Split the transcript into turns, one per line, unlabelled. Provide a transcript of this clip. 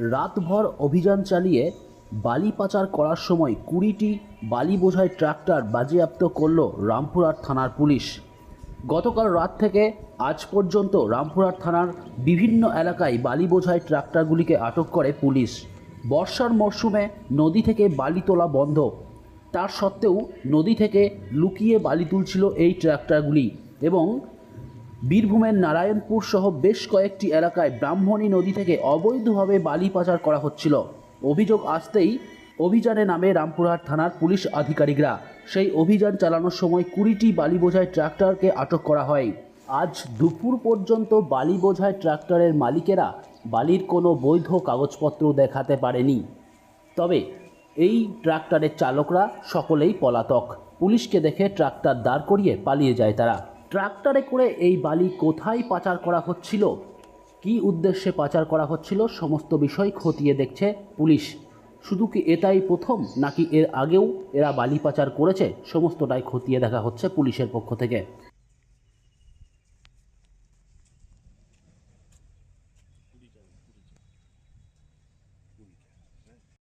রাতভর অভিযান চালিয়ে বালি পাচার করার সময় কুড়িটি বালি বোঝাই ট্রাক্টর বাজেয়াপ্ত করল রামপুরহাট থানার পুলিশ। গতকাল রাত থেকে আজ পর্যন্ত রামপুরহাট থানার বিভিন্ন এলাকায় বালি বোঝাই ট্রাক্টরগুলিকে আটক করে পুলিশ। বর্ষার মরশুমে নদী থেকে বালি তোলা বন্ধ। তার সত্ত্বেও নদী থেকে লুকিয়ে বালি তুলছিল এই ট্রাক্টরগুলি এবং বীরভূমের নারায়ণপুর সহ বেশ কয়েকটি এলাকায় ব্রাহ্মণী নদী থেকে অবৈধভাবে বালি পাচার করা হচ্ছিল। অভিযোগ আসতেই অভিযানে নামে রামপুরহাট থানার পুলিশ আধিকারিকরা। সেই অভিযান চালানোর সময় কুড়িটি বালি বোঝায় ট্রাক্টরকে আটক করা হয়। আজ দুপুর পর্যন্ত বালি বোঝায় ট্রাক্টরের মালিকেরা বালির কোনো বৈধ কাগজপত্র দেখাতে পারেনি। তবে এই ট্রাক্টরের চালকরা সকলেই পলাতক। পুলিশকে দেখে ট্রাক্টর দাঁড় করিয়ে পালিয়ে যায় তারা। ট্রাক্টরে করে এই বালি কোথায় পাচার করা হচ্ছিল? কি উদ্দেশ্যে পাচার করা হচ্ছিল? সমস্ত বিষয় খতিয়ে দেখছে পুলিশ। শুধু কি এটাই প্রথম, নাকি এর আগেও এরা বালি পাচার করেছে? সমস্তটাই খতিয়ে দেখা হচ্ছে পুলিশের পক্ষ থেকে।